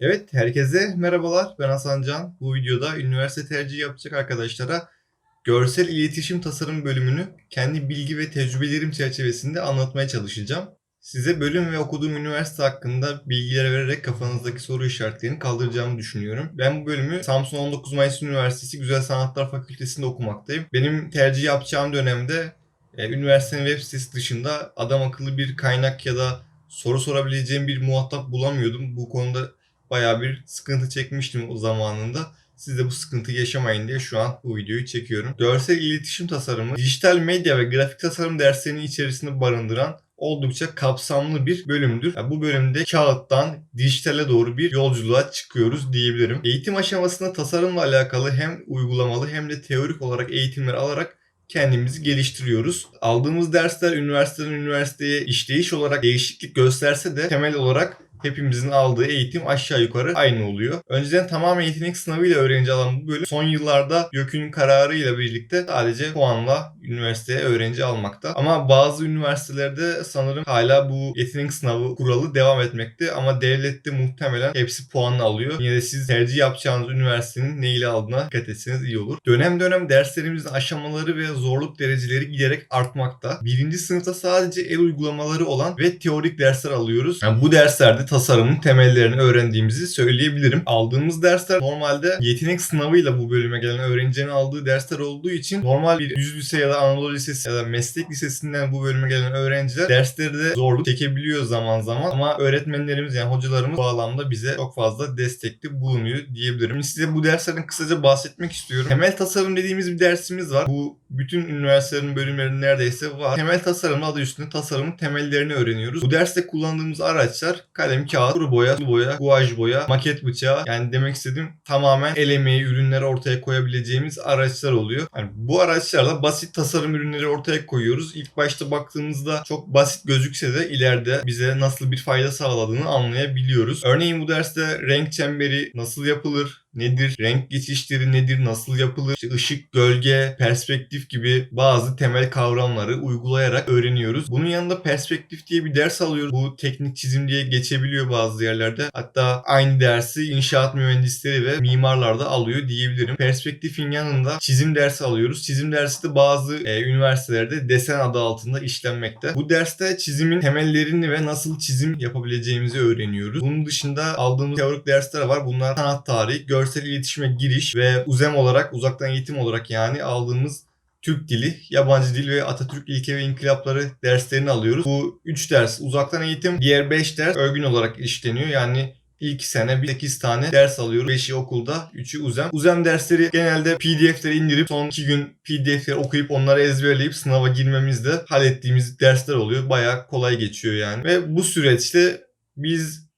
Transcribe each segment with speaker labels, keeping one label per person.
Speaker 1: Evet, herkese merhabalar. Ben Hasan Can. Bu videoda üniversite tercihi yapacak arkadaşlara görsel iletişim tasarım bölümünü kendi bilgi ve tecrübelerim çerçevesinde anlatmaya çalışacağım. Size bölüm ve okuduğum üniversite hakkında bilgiler vererek kafanızdaki soru işaretlerini kaldıracağımı düşünüyorum. Ben bu bölümü Samsun 19 Mayıs Üniversitesi Güzel Sanatlar Fakültesi'nde okumaktayım. Benim tercih yapacağım dönemde e, üniversitenin web sitesi dışında adam akıllı bir kaynak ya da soru sorabileceğim bir muhatap bulamıyordum. Bu konuda bayağı bir sıkıntı çekmiştim o zamanında. Siz de bu sıkıntı yaşamayın diye şu an bu videoyu çekiyorum. Görsel iletişim tasarımı, dijital medya ve grafik tasarım derslerini içerisinde barındıran oldukça kapsamlı bir bölümdür. Yani bu bölümde kağıttan dijitale doğru bir yolculuğa çıkıyoruz diyebilirim. Eğitim aşamasında tasarımla alakalı hem uygulamalı hem de teorik olarak eğitimler alarak kendimizi geliştiriyoruz. Aldığımız dersler üniversiteden üniversiteye işleyiş olarak değişiklik gösterse de temel olarak hepimizin aldığı eğitim aşağı yukarı aynı oluyor. Önceden tamamen yetenek sınavıyla öğrenci alan bu bölüm son yıllarda YÖK'ün kararıyla birlikte sadece puanla üniversiteye öğrenci almakta. Ama bazı üniversitelerde sanırım hala bu yetenek sınavı kuralı devam etmekte ama devlette muhtemelen hepsi puanla alıyor. Yine de siz tercih yapacağınız üniversitenin neyle aldığına dikkat etseniz iyi olur. Dönem dönem derslerimizin aşamaları ve zorluk dereceleri giderek artmakta. Birinci sınıfta sadece el uygulamaları olan ve teorik dersler alıyoruz. Yani bu derslerde tasarımın temellerini öğrendiğimizi söyleyebilirim. Aldığımız dersler normalde yetenek sınavıyla bu bölüme gelen öğrencinin aldığı dersler olduğu için normal bir yüz lise ya da Anadolu Lisesi ya da meslek lisesinden bu bölüme gelen öğrenciler dersleri de zorluk çekebiliyor zaman zaman ama öğretmenlerimiz yani hocalarımız bu alanda bize çok fazla destekli bulunuyor diyebilirim. Size bu derslerden kısaca bahsetmek istiyorum. Temel tasarım dediğimiz bir dersimiz var. Bu bütün üniversitelerin bölümlerinde neredeyse var. Temel tasarım adı üstünde tasarımın temellerini öğreniyoruz. Bu derste kullandığımız araçlar kalem, kağıt, kuru boya, sulu boya, guaj boya, maket bıçağı. Yani demek istediğim tamamen el emeği ürünleri ortaya koyabileceğimiz araçlar oluyor. Yani bu araçlarla basit tasarım ürünleri ortaya koyuyoruz. İlk başta baktığımızda çok basit gözükse de ileride bize nasıl bir fayda sağladığını anlayabiliyoruz. Örneğin bu derste renk çemberi nasıl yapılır, nedir, renk geçişleri nedir, nasıl yapılır, işte ışık, gölge, perspektif gibi bazı temel kavramları uygulayarak öğreniyoruz. Bunun yanında perspektif diye bir ders alıyoruz. Bu teknik çizim diye geçebiliyor bazı yerlerde. Hatta aynı dersi inşaat mühendisleri ve mimarlar da alıyor diyebilirim. Perspektifin yanında çizim dersi alıyoruz. Çizim dersi de bazı e, üniversitelerde desen adı altında işlenmekte. Bu derste çizimin temellerini ve nasıl çizim yapabileceğimizi öğreniyoruz. Bunun dışında aldığımız teorik dersler var. Bunlar sanat tarihi, görsel iletişime giriş ve uzem olarak, uzaktan eğitim olarak yani aldığımız Türk dili, yabancı dil ve Atatürk ilke ve inkılapları derslerini alıyoruz. Bu 3 ders uzaktan eğitim, diğer 5 ders örgün olarak işleniyor. Yani ilk sene 8 tane ders alıyoruz. 5'i okulda, 3'ü uzem. Uzem dersleri genelde PDF'leri indirip son 2 gün PDF'leri okuyup onları ezberleyip sınava girmemizde hallettiğimiz dersler oluyor. Bayağı kolay geçiyor yani. Ve bu süreçte biz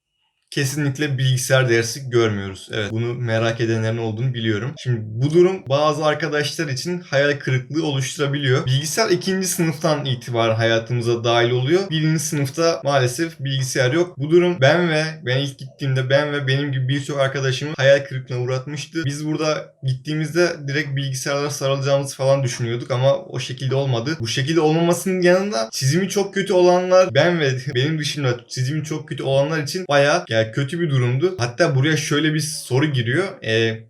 Speaker 1: kesinlikle bilgisayar dersi görmüyoruz. Evet bunu merak edenlerin olduğunu biliyorum. Şimdi bu durum bazı arkadaşlar için hayal kırıklığı oluşturabiliyor. Bilgisayar ikinci sınıftan itibaren hayatımıza dahil oluyor. Birinci sınıfta maalesef bilgisayar yok. Bu durum ben ve ben ilk gittiğimde ben ve benim gibi birçok arkadaşımı hayal kırıklığına uğratmıştı. Biz burada gittiğimizde direkt bilgisayarlara sarılacağımızı falan düşünüyorduk ama o şekilde olmadı. Bu şekilde olmamasının yanında çizimi çok kötü olanlar ben ve benim dışında çizimi çok kötü olanlar için bayağı yani kötü bir durumdu. Hatta buraya şöyle bir soru giriyor. Ee,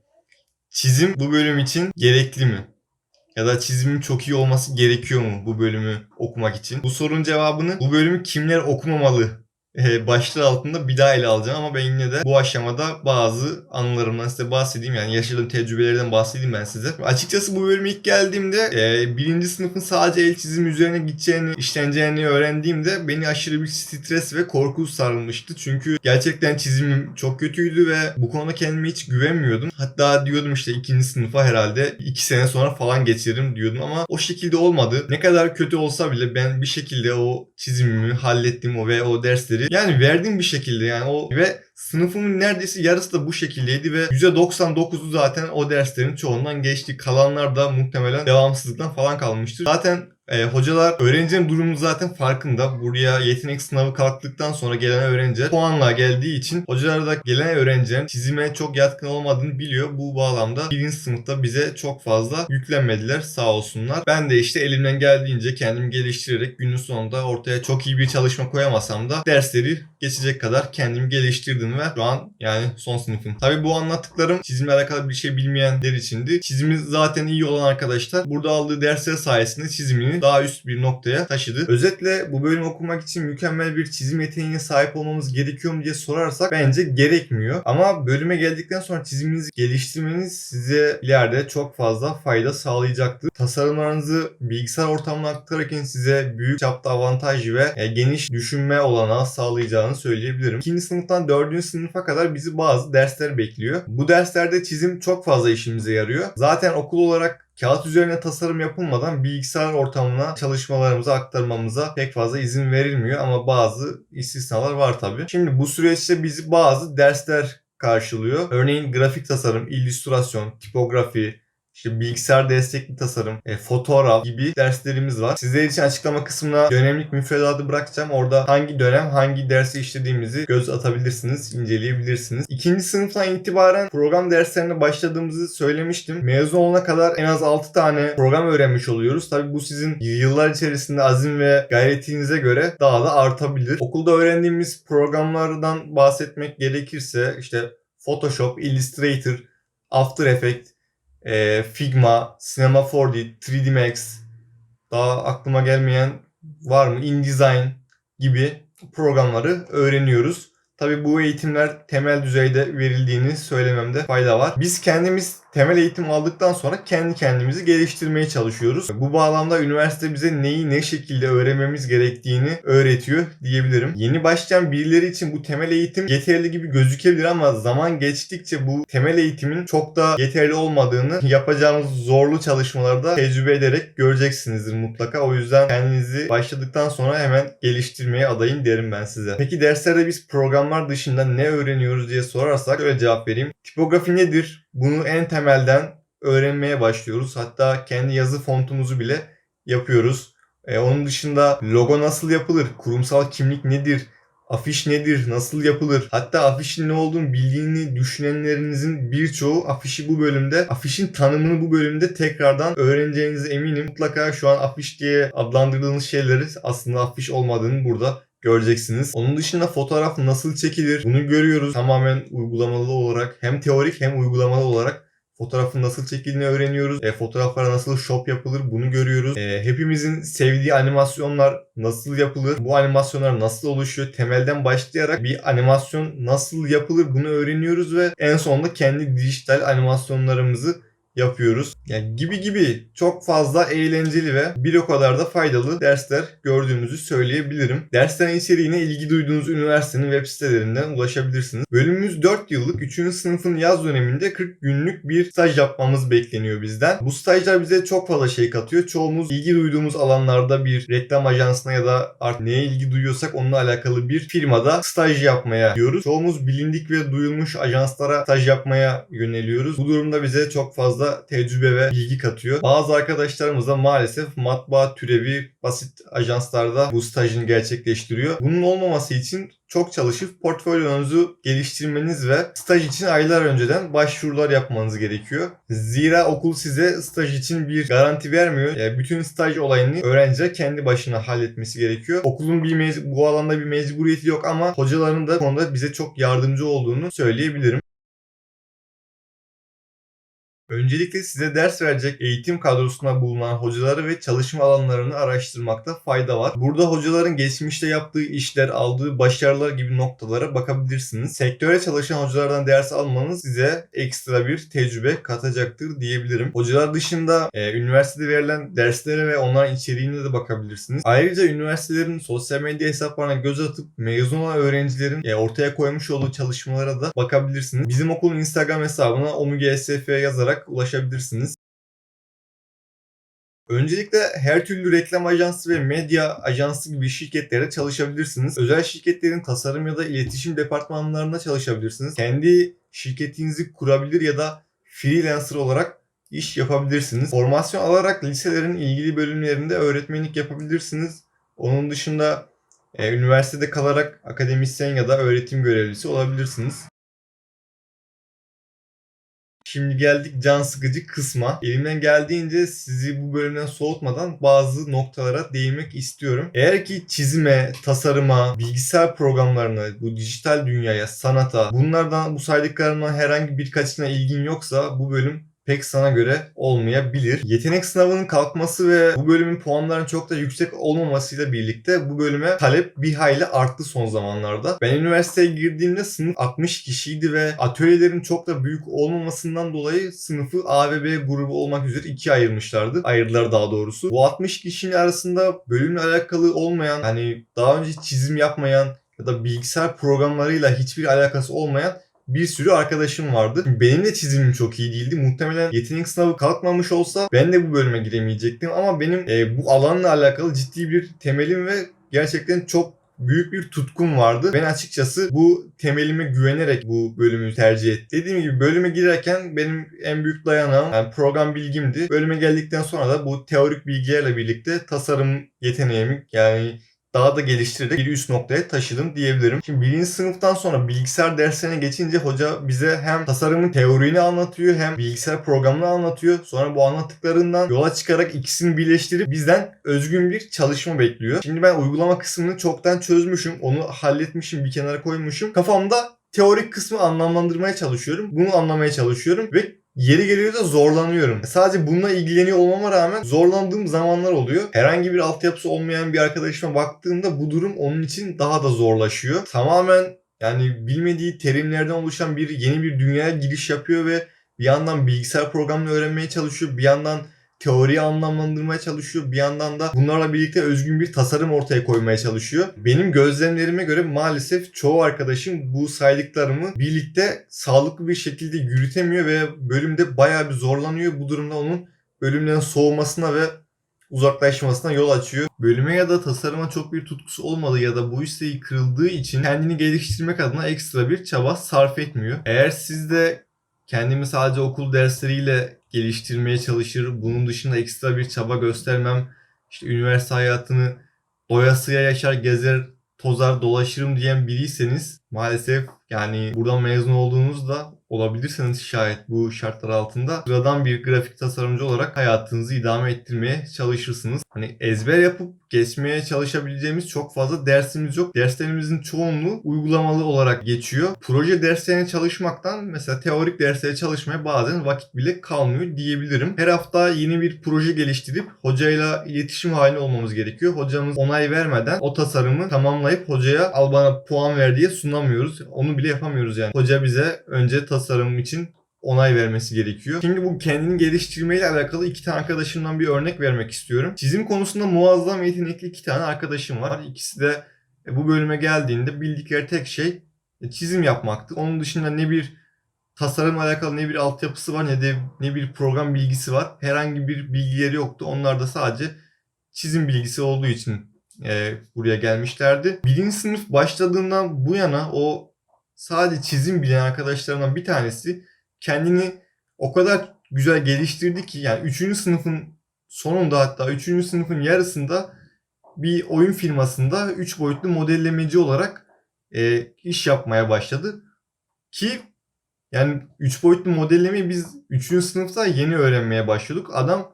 Speaker 1: çizim bu bölüm için gerekli mi? Ya da çizimin çok iyi olması gerekiyor mu bu bölümü okumak için? Bu sorunun cevabını bu bölümü kimler okumamalı e, başlığı altında bir daha ele alacağım ama ben yine de bu aşamada bazı anılarımdan size bahsedeyim. Yani yaşadığım tecrübelerden bahsedeyim ben size. Açıkçası bu bölüme ilk geldiğimde e, birinci sınıfın sadece el çizim üzerine gideceğini, işleneceğini öğrendiğimde beni aşırı bir stres ve korku sarılmıştı. Çünkü gerçekten çizimim çok kötüydü ve bu konuda kendime hiç güvenmiyordum. Hatta diyordum işte ikinci sınıfa herhalde iki sene sonra falan geçiririm diyordum ama o şekilde olmadı. Ne kadar kötü olsa bile ben bir şekilde o çizimimi hallettim o ve o dersleri yani verdim bir şekilde yani o ve sınıfımın neredeyse yarısı da bu şekildeydi ve %99'u zaten o derslerin çoğundan geçti. Kalanlar da muhtemelen devamsızlıktan falan kalmıştır. Zaten e, hocalar öğrencinin durumu zaten farkında. Buraya yetenek sınavı kalktıktan sonra gelen öğrenciler puanla geldiği için hocalar da gelen öğrencilerin çizime çok yatkın olmadığını biliyor. Bu bağlamda birinci sınıfta bize çok fazla yüklenmediler sağ olsunlar. Ben de işte elimden geldiğince kendimi geliştirerek günün sonunda ortaya çok iyi bir çalışma koyamasam da dersleri geçecek kadar kendimi geliştirdim sınıftaydım ve şu an yani son sınıfım. Tabi bu anlattıklarım çizimle alakalı bir şey bilmeyenler içindi. Çizimi zaten iyi olan arkadaşlar burada aldığı dersler sayesinde çizimini daha üst bir noktaya taşıdı. Özetle bu bölüm okumak için mükemmel bir çizim yeteneğine sahip olmamız gerekiyor mu diye sorarsak bence gerekmiyor. Ama bölüme geldikten sonra çiziminizi geliştirmeniz size ileride çok fazla fayda sağlayacaktır. Tasarımlarınızı bilgisayar ortamına aktarırken size büyük çapta avantaj ve e, geniş düşünme olanağı sağlayacağını söyleyebilirim. İkinci sınıftan dördüncü sınıfa kadar bizi bazı dersler bekliyor. Bu derslerde çizim çok fazla işimize yarıyor. Zaten okul olarak kağıt üzerine tasarım yapılmadan bilgisayar ortamına çalışmalarımızı aktarmamıza pek fazla izin verilmiyor ama bazı istisnalar var tabii. Şimdi bu süreçte bizi bazı dersler karşılıyor. Örneğin grafik tasarım, illüstrasyon, tipografi, işte bilgisayar destekli tasarım, e, fotoğraf gibi derslerimiz var. Sizler için açıklama kısmına dönemlik müfredatı bırakacağım. Orada hangi dönem hangi dersi işlediğimizi göz atabilirsiniz, inceleyebilirsiniz. İkinci sınıftan itibaren program derslerine başladığımızı söylemiştim. Mezun olana kadar en az 6 tane program öğrenmiş oluyoruz. Tabi bu sizin yıllar içerisinde azim ve gayretinize göre daha da artabilir. Okulda öğrendiğimiz programlardan bahsetmek gerekirse işte Photoshop, Illustrator, After Effects, e, Figma, Cinema 4D, 3D Max, daha aklıma gelmeyen var mı? InDesign gibi programları öğreniyoruz. Tabi bu eğitimler temel düzeyde verildiğini söylememde fayda var. Biz kendimiz temel eğitim aldıktan sonra kendi kendimizi geliştirmeye çalışıyoruz. Bu bağlamda üniversite bize neyi ne şekilde öğrenmemiz gerektiğini öğretiyor diyebilirim. Yeni başlayan birileri için bu temel eğitim yeterli gibi gözükebilir ama zaman geçtikçe bu temel eğitimin çok da yeterli olmadığını yapacağınız zorlu çalışmalarda tecrübe ederek göreceksinizdir mutlaka. O yüzden kendinizi başladıktan sonra hemen geliştirmeye adayın derim ben size. Peki derslerde biz programlar dışında ne öğreniyoruz diye sorarsak öyle cevap vereyim. Tipografi nedir? Bunu en temelden öğrenmeye başlıyoruz. Hatta kendi yazı fontumuzu bile yapıyoruz. E, onun dışında logo nasıl yapılır? Kurumsal kimlik nedir? Afiş nedir? Nasıl yapılır? Hatta afişin ne olduğunu bildiğini düşünenlerinizin birçoğu afişi bu bölümde, afişin tanımını bu bölümde tekrardan öğreneceğinize eminim. Mutlaka şu an afiş diye adlandırdığınız şeyleri aslında afiş olmadığını burada göreceksiniz. Onun dışında fotoğraf nasıl çekilir bunu görüyoruz. Tamamen uygulamalı olarak hem teorik hem uygulamalı olarak fotoğrafın nasıl çekildiğini öğreniyoruz. E, fotoğraflara nasıl shop yapılır bunu görüyoruz. E, hepimizin sevdiği animasyonlar nasıl yapılır? Bu animasyonlar nasıl oluşuyor? Temelden başlayarak bir animasyon nasıl yapılır bunu öğreniyoruz ve en sonunda kendi dijital animasyonlarımızı yapıyoruz. Yani gibi gibi çok fazla eğlenceli ve bir o kadar da faydalı dersler gördüğümüzü söyleyebilirim. Derslerin içeriğine ilgi duyduğunuz üniversitenin web sitelerinden ulaşabilirsiniz. Bölümümüz 4 yıllık 3. sınıfın yaz döneminde 40 günlük bir staj yapmamız bekleniyor bizden. Bu stajlar bize çok fazla şey katıyor. Çoğumuz ilgi duyduğumuz alanlarda bir reklam ajansına ya da artık neye ilgi duyuyorsak onunla alakalı bir firmada staj yapmaya diyoruz. Çoğumuz bilindik ve duyulmuş ajanslara staj yapmaya yöneliyoruz. Bu durumda bize çok fazla tecrübe ve bilgi katıyor. Bazı arkadaşlarımız da maalesef matbaa türevi basit ajanslarda bu stajını gerçekleştiriyor. Bunun olmaması için çok çalışıp portfolyonuzu geliştirmeniz ve staj için aylar önceden başvurular yapmanız gerekiyor. Zira okul size staj için bir garanti vermiyor. Yani bütün staj olayını öğrenciler kendi başına halletmesi gerekiyor. Okulun bir bu alanda bir mecburiyeti yok ama hocaların da konuda bize çok yardımcı olduğunu söyleyebilirim. Öncelikle size ders verecek eğitim kadrosuna bulunan hocaları ve çalışma alanlarını araştırmakta fayda var. Burada hocaların geçmişte yaptığı işler, aldığı başarılar gibi noktalara bakabilirsiniz. Sektöre çalışan hocalardan ders almanız size ekstra bir tecrübe katacaktır diyebilirim. Hocalar dışında e, üniversitede verilen derslere ve onların içeriğine de bakabilirsiniz. Ayrıca üniversitelerin sosyal medya hesaplarına göz atıp mezun olan öğrencilerin e, ortaya koymuş olduğu çalışmalara da bakabilirsiniz. Bizim okulun Instagram hesabına OMUGSF yazarak ulaşabilirsiniz. Öncelikle her türlü reklam ajansı ve medya ajansı gibi şirketlere çalışabilirsiniz. Özel şirketlerin tasarım ya da iletişim departmanlarında çalışabilirsiniz. Kendi şirketinizi kurabilir ya da freelancer olarak iş yapabilirsiniz. Formasyon alarak liselerin ilgili bölümlerinde öğretmenlik yapabilirsiniz. Onun dışında e, üniversitede kalarak akademisyen ya da öğretim görevlisi olabilirsiniz. Şimdi geldik can sıkıcı kısma. Elimden geldiğince sizi bu bölümden soğutmadan bazı noktalara değinmek istiyorum. Eğer ki çizime, tasarıma, bilgisayar programlarına, bu dijital dünyaya, sanata, bunlardan bu saydıklarımdan herhangi birkaçına ilgin yoksa bu bölüm pek sana göre olmayabilir. Yetenek sınavının kalkması ve bu bölümün puanlarının çok da yüksek olmamasıyla birlikte bu bölüme talep bir hayli arttı son zamanlarda. Ben üniversiteye girdiğimde sınıf 60 kişiydi ve atölyelerin çok da büyük olmamasından dolayı sınıfı A ve B grubu olmak üzere ikiye ayırmışlardı. Ayırdılar daha doğrusu. Bu 60 kişinin arasında bölümle alakalı olmayan, hani daha önce çizim yapmayan ya da bilgisayar programlarıyla hiçbir alakası olmayan bir sürü arkadaşım vardı. Benim de çizimim çok iyi değildi. Muhtemelen yetenek sınavı kalkmamış olsa ben de bu bölüme giremeyecektim. Ama benim e, bu alanla alakalı ciddi bir temelim ve gerçekten çok büyük bir tutkum vardı. Ben açıkçası bu temelime güvenerek bu bölümü tercih ettim. Dediğim gibi bölüme girerken benim en büyük dayanağım yani program bilgimdi. Bölüme geldikten sonra da bu teorik bilgilerle birlikte tasarım yeteneğimi yani daha da geliştirerek bir üst noktaya taşıdım diyebilirim. Şimdi birinci sınıftan sonra bilgisayar derslerine geçince hoca bize hem tasarımın teorini anlatıyor hem bilgisayar programını anlatıyor. Sonra bu anlattıklarından yola çıkarak ikisini birleştirip bizden özgün bir çalışma bekliyor. Şimdi ben uygulama kısmını çoktan çözmüşüm. Onu halletmişim, bir kenara koymuşum. Kafamda teorik kısmı anlamlandırmaya çalışıyorum. Bunu anlamaya çalışıyorum ve Yeri geliyor da zorlanıyorum. Sadece bununla ilgileniyor olmama rağmen zorlandığım zamanlar oluyor. Herhangi bir altyapısı olmayan bir arkadaşıma baktığımda bu durum onun için daha da zorlaşıyor. Tamamen yani bilmediği terimlerden oluşan bir yeni bir dünyaya giriş yapıyor ve bir yandan bilgisayar programını öğrenmeye çalışıyor. Bir yandan teoriyi anlamlandırmaya çalışıyor. Bir yandan da bunlarla birlikte özgün bir tasarım ortaya koymaya çalışıyor. Benim gözlemlerime göre maalesef çoğu arkadaşım bu saydıklarımı birlikte sağlıklı bir şekilde yürütemiyor ve bölümde bayağı bir zorlanıyor. Bu durumda onun bölümden soğumasına ve uzaklaşmasına yol açıyor. Bölüme ya da tasarıma çok bir tutkusu olmadığı ya da bu isteği kırıldığı için kendini geliştirmek adına ekstra bir çaba sarf etmiyor. Eğer siz de kendimi sadece okul dersleriyle geliştirmeye çalışır. Bunun dışında ekstra bir çaba göstermem. İşte üniversite hayatını doyasıya yaşar, gezer, tozar, dolaşırım diyen biriyseniz maalesef yani buradan mezun olduğunuzda olabilirseniz şayet bu şartlar altında sıradan bir grafik tasarımcı olarak hayatınızı idame ettirmeye çalışırsınız. Hani ezber yapıp geçmeye çalışabileceğimiz çok fazla dersimiz yok. Derslerimizin çoğunluğu uygulamalı olarak geçiyor. Proje derslerine çalışmaktan mesela teorik derslere çalışmaya bazen vakit bile kalmıyor diyebilirim. Her hafta yeni bir proje geliştirip hocayla iletişim halinde olmamız gerekiyor. Hocamız onay vermeden o tasarımı tamamlayıp hocaya al bana puan ver diye sunamıyoruz. Onu bile yapamıyoruz yani. Hoca bize önce tasarım için onay vermesi gerekiyor. Şimdi bu kendini geliştirmeyle alakalı iki tane arkadaşımdan bir örnek vermek istiyorum. Çizim konusunda muazzam yetenekli iki tane arkadaşım var. İkisi de e, bu bölüme geldiğinde bildikleri tek şey e, çizim yapmaktı. Onun dışında ne bir tasarımla alakalı ne bir altyapısı var ne de ne bir program bilgisi var. Herhangi bir bilgileri yoktu. Onlar da sadece çizim bilgisi olduğu için e, buraya gelmişlerdi. Birinci sınıf başladığından bu yana o sadece çizim bilen arkadaşlarımdan bir tanesi kendini o kadar güzel geliştirdi ki yani 3. sınıfın sonunda hatta 3. sınıfın yarısında bir oyun firmasında 3 boyutlu modellemeci olarak e, iş yapmaya başladı. Ki yani 3 boyutlu modellemeyi biz 3. sınıfta yeni öğrenmeye başladık. Adam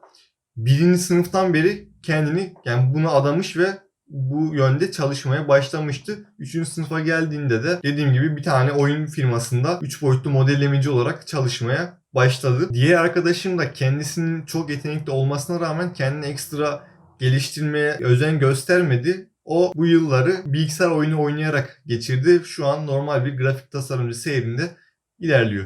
Speaker 1: 1. sınıftan beri kendini yani buna adamış ve bu yönde çalışmaya başlamıştı. 3. sınıfa geldiğinde de dediğim gibi bir tane oyun firmasında 3 boyutlu modellemeci olarak çalışmaya başladı. Diğer arkadaşım da kendisinin çok yetenekli olmasına rağmen kendini ekstra geliştirmeye özen göstermedi. O bu yılları bilgisayar oyunu oynayarak geçirdi. Şu an normal bir grafik tasarımcı seyrinde ilerliyor.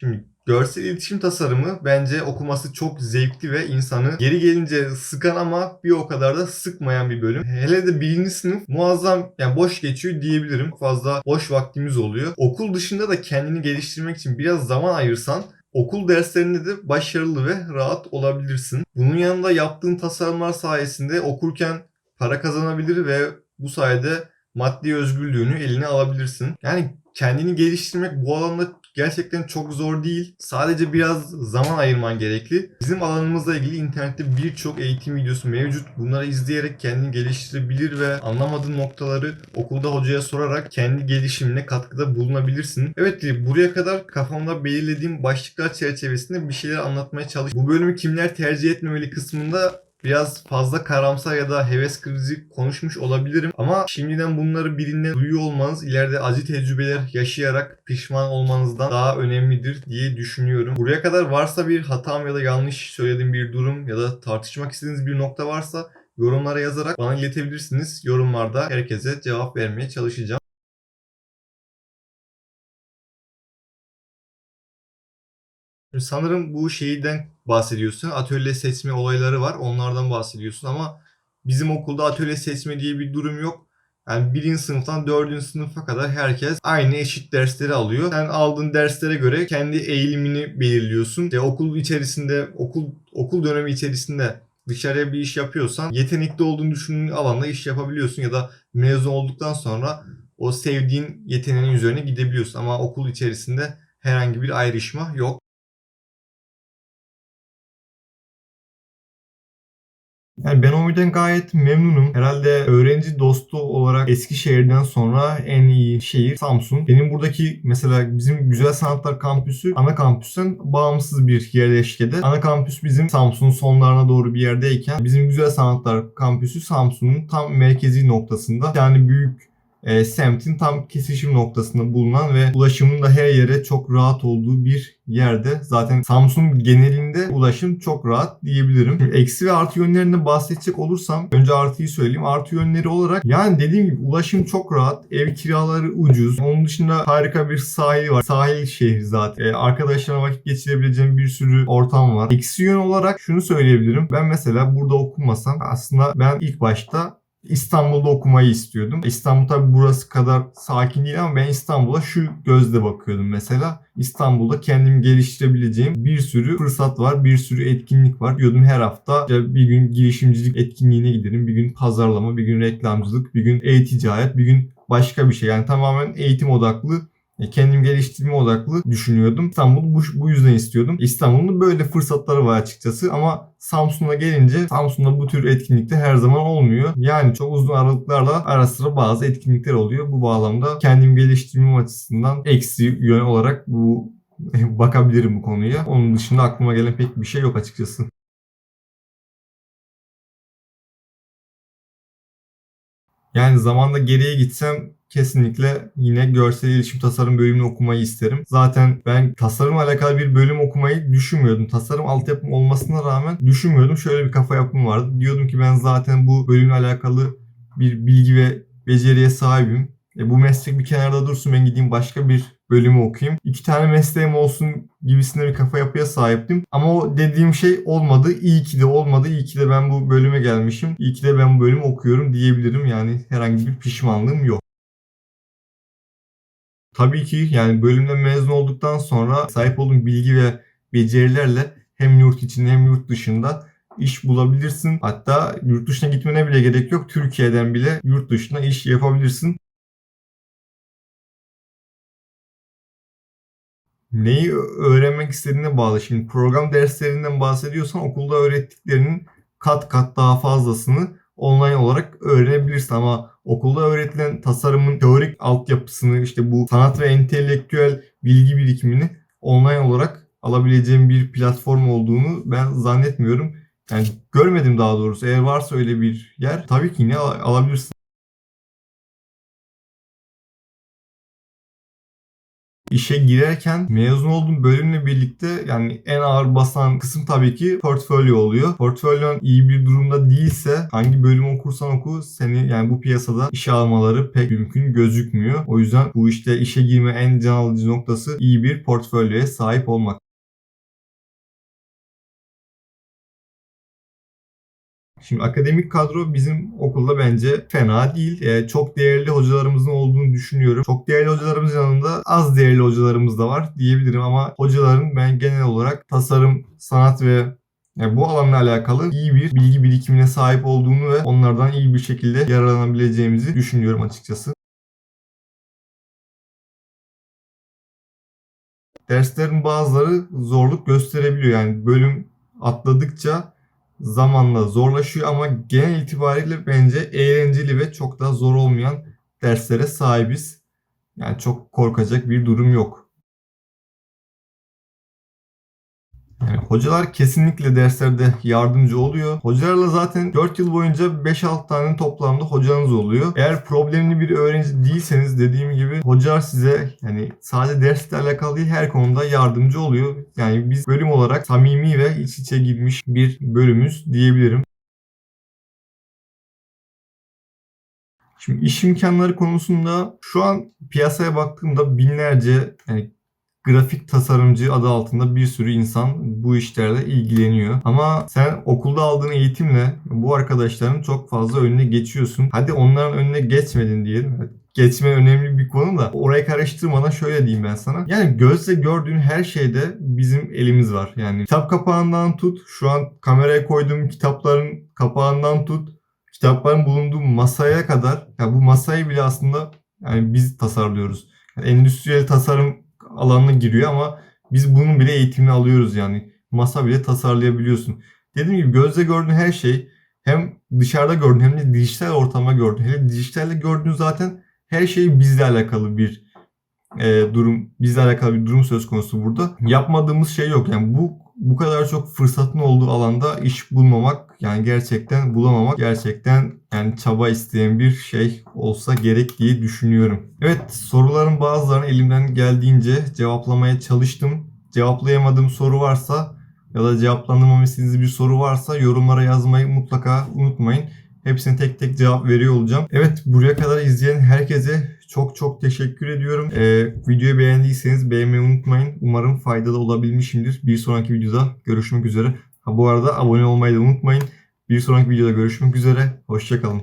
Speaker 1: Şimdi Görsel iletişim tasarımı bence okuması çok zevkli ve insanı geri gelince sıkan ama bir o kadar da sıkmayan bir bölüm. Hele de birinci sınıf muazzam yani boş geçiyor diyebilirim. Fazla boş vaktimiz oluyor. Okul dışında da kendini geliştirmek için biraz zaman ayırsan okul derslerinde de başarılı ve rahat olabilirsin. Bunun yanında yaptığın tasarımlar sayesinde okurken para kazanabilir ve bu sayede maddi özgürlüğünü eline alabilirsin. Yani kendini geliştirmek bu alanda gerçekten çok zor değil. Sadece biraz zaman ayırman gerekli. Bizim alanımızla ilgili internette birçok eğitim videosu mevcut. Bunları izleyerek kendini geliştirebilir ve anlamadığın noktaları okulda hocaya sorarak kendi gelişimine katkıda bulunabilirsin. Evet buraya kadar kafamda belirlediğim başlıklar çerçevesinde bir şeyler anlatmaya çalış. Bu bölümü kimler tercih etmemeli kısmında biraz fazla karamsar ya da heves krizi konuşmuş olabilirim. Ama şimdiden bunları birinden duyuyor olmanız ileride acı tecrübeler yaşayarak pişman olmanızdan daha önemlidir diye düşünüyorum. Buraya kadar varsa bir hatam ya da yanlış söylediğim bir durum ya da tartışmak istediğiniz bir nokta varsa yorumlara yazarak bana iletebilirsiniz. Yorumlarda herkese cevap vermeye çalışacağım. Sanırım bu şeyden bahsediyorsun. Atölye seçme olayları var. Onlardan bahsediyorsun ama bizim okulda atölye seçme diye bir durum yok. Yani birinci sınıftan dördüncü sınıfa kadar herkes aynı eşit dersleri alıyor. Sen aldığın derslere göre kendi eğilimini belirliyorsun. İşte okul içerisinde, okul okul dönemi içerisinde dışarıya bir iş yapıyorsan yetenekli olduğunu düşündüğün alanda iş yapabiliyorsun ya da mezun olduktan sonra o sevdiğin yeteneğin üzerine gidebiliyorsun. Ama okul içerisinde herhangi bir ayrışma yok. Yani ben o yüzden gayet memnunum. Herhalde öğrenci dostu olarak Eskişehir'den sonra en iyi şehir Samsun. Benim buradaki mesela bizim Güzel Sanatlar Kampüsü ana kampüsten bağımsız bir yerleşkede. Ana kampüs bizim Samsun'un sonlarına doğru bir yerdeyken bizim Güzel Sanatlar Kampüsü Samsun'un tam merkezi noktasında. Yani büyük e, semtin tam kesişim noktasında bulunan ve ulaşımın da her yere çok rahat olduğu bir yerde. Zaten Samsun genelinde ulaşım çok rahat diyebilirim. Eksi ve artı yönlerinden bahsedecek olursam önce artıyı söyleyeyim. Artı yönleri olarak yani dediğim gibi ulaşım çok rahat. Ev kiraları ucuz. Onun dışında harika bir sahil var. Sahil şehri zaten. Ee, arkadaşlarına vakit geçirebileceğim bir sürü ortam var. Eksi yön olarak şunu söyleyebilirim. Ben mesela burada okumasam aslında ben ilk başta İstanbul'da okumayı istiyordum. İstanbul tabi burası kadar sakin değil ama ben İstanbul'a şu gözle bakıyordum mesela. İstanbul'da kendimi geliştirebileceğim bir sürü fırsat var, bir sürü etkinlik var. Diyordum her hafta bir gün girişimcilik etkinliğine giderim, bir gün pazarlama, bir gün reklamcılık, bir gün e-ticaret, bir gün başka bir şey. Yani tamamen eğitim odaklı kendim geliştirme odaklı düşünüyordum. İstanbul'u bu, bu yüzden istiyordum. İstanbul'un böyle fırsatları var açıkçası ama Samsun'a gelince Samsun'da bu tür etkinlikler her zaman olmuyor. Yani çok uzun aralıklarla ara sıra bazı etkinlikler oluyor. Bu bağlamda kendim geliştirme açısından eksi yön olarak bu bakabilirim bu konuya. Onun dışında aklıma gelen pek bir şey yok açıkçası. Yani zamanda geriye gitsem kesinlikle yine görsel iletişim tasarım bölümünü okumayı isterim. Zaten ben tasarım alakalı bir bölüm okumayı düşünmüyordum. Tasarım altyapım olmasına rağmen düşünmüyordum. Şöyle bir kafa yapım vardı. Diyordum ki ben zaten bu bölümle alakalı bir bilgi ve beceriye sahibim. E bu meslek bir kenarda dursun ben gideyim başka bir bölümü okuyayım. İki tane mesleğim olsun gibisinde bir kafa yapıya sahiptim. Ama o dediğim şey olmadı. İyi ki de olmadı. İyi ki de ben bu bölüme gelmişim. İyi ki de ben bu bölümü okuyorum diyebilirim. Yani herhangi bir pişmanlığım yok. Tabii ki yani bölümden mezun olduktan sonra sahip olduğum bilgi ve becerilerle hem yurt içinde hem yurt dışında iş bulabilirsin. Hatta yurt dışına gitmene bile gerek yok. Türkiye'den bile yurt dışına iş yapabilirsin. Neyi öğrenmek istediğine bağlı. Şimdi program derslerinden bahsediyorsan okulda öğrettiklerinin kat kat daha fazlasını online olarak öğrenebilirsin ama okulda öğretilen tasarımın teorik altyapısını işte bu sanat ve entelektüel bilgi birikimini online olarak alabileceğim bir platform olduğunu ben zannetmiyorum. Yani görmedim daha doğrusu. Eğer varsa öyle bir yer tabii ki yine alabilirsin. İşe girerken mezun olduğum bölümle birlikte yani en ağır basan kısım tabii ki portfolyo oluyor. Portfolyon iyi bir durumda değilse hangi bölüm okursan oku seni yani bu piyasada işe almaları pek mümkün gözükmüyor. O yüzden bu işte işe girme en can alıcı noktası iyi bir portfolyoya sahip olmak. Şimdi akademik kadro bizim okulda bence fena değil. E, çok değerli hocalarımızın olduğunu düşünüyorum. Çok değerli hocalarımızın yanında az değerli hocalarımız da var diyebilirim ama hocaların ben genel olarak tasarım, sanat ve yani bu alanla alakalı iyi bir bilgi birikimine sahip olduğunu ve onlardan iyi bir şekilde yararlanabileceğimizi düşünüyorum açıkçası. derslerin bazıları zorluk gösterebiliyor. Yani bölüm atladıkça zamanla zorlaşıyor ama genel itibariyle bence eğlenceli ve çok da zor olmayan derslere sahibiz. Yani çok korkacak bir durum yok. Yani hocalar kesinlikle derslerde yardımcı oluyor. Hocalarla zaten 4 yıl boyunca 5-6 tane toplamda hocanız oluyor. Eğer problemli bir öğrenci değilseniz dediğim gibi hocalar size yani sadece dersle alakalı değil her konuda yardımcı oluyor. Yani biz bölüm olarak samimi ve iç içe girmiş bir bölümüz diyebilirim. Şimdi iş imkanları konusunda şu an piyasaya baktığımda binlerce yani grafik tasarımcı adı altında bir sürü insan bu işlerle ilgileniyor. Ama sen okulda aldığın eğitimle bu arkadaşların çok fazla önüne geçiyorsun. Hadi onların önüne geçmedin diyelim. Geçme önemli bir konu da orayı karıştırmadan şöyle diyeyim ben sana. Yani gözle gördüğün her şeyde bizim elimiz var. Yani kitap kapağından tut, şu an kameraya koyduğum kitapların kapağından tut, kitapların bulunduğu masaya kadar ya bu masayı bile aslında yani biz tasarlıyoruz. Yani endüstriyel tasarım alanına giriyor ama biz bunun bile eğitimini alıyoruz yani. Masa bile tasarlayabiliyorsun. Dediğim gibi gözle gördüğün her şey hem dışarıda gördüğün hem de dijital ortamda gördüğün. Hele dijitalde gördüğün zaten her şey bizle alakalı bir e, durum, bizle alakalı bir durum söz konusu burada. Yapmadığımız şey yok. Yani bu bu kadar çok fırsatın olduğu alanda iş bulmamak yani gerçekten bulamamak gerçekten yani çaba isteyen bir şey olsa gerek diye düşünüyorum. Evet soruların bazılarını elimden geldiğince cevaplamaya çalıştım. Cevaplayamadığım soru varsa ya da cevaplandırmamı istediğiniz bir soru varsa yorumlara yazmayı mutlaka unutmayın. Hepsine tek tek cevap veriyor olacağım. Evet buraya kadar izleyen herkese çok çok teşekkür ediyorum. Ee, videoyu beğendiyseniz beğenmeyi unutmayın. Umarım faydalı olabilmişimdir. Bir sonraki videoda görüşmek üzere. Ha, bu arada abone olmayı da unutmayın. Bir sonraki videoda görüşmek üzere. Hoşçakalın.